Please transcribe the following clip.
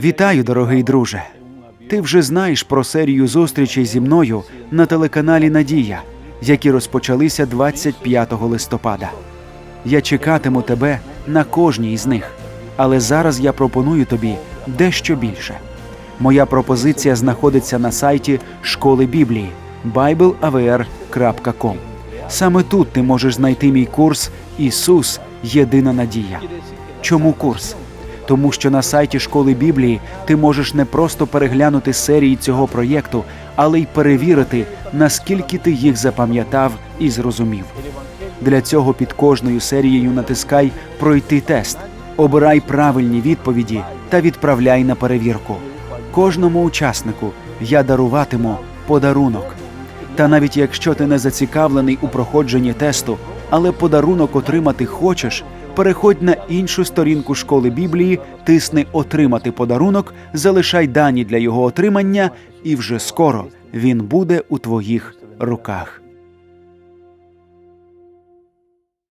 Вітаю, дорогий друже. Ти вже знаєш про серію зустрічей зі мною на телеканалі Надія, які розпочалися 25 листопада. Я чекатиму тебе на кожній із них, але зараз я пропоную тобі дещо більше. Моя пропозиція знаходиться на сайті школи Біблії bibleavr.com. Саме тут ти можеш знайти мій курс Ісус Єдина надія. Чому курс? Тому що на сайті школи Біблії ти можеш не просто переглянути серії цього проєкту, але й перевірити, наскільки ти їх запам'ятав і зрозумів. Для цього під кожною серією натискай Пройти тест, обирай правильні відповіді та відправляй на перевірку. Кожному учаснику я даруватиму подарунок. Та навіть якщо ти не зацікавлений у проходженні тесту, але подарунок отримати хочеш, переходь на іншу сторінку школи Біблії, тисни Отримати подарунок, залишай дані для його отримання, і вже скоро він буде у твоїх руках.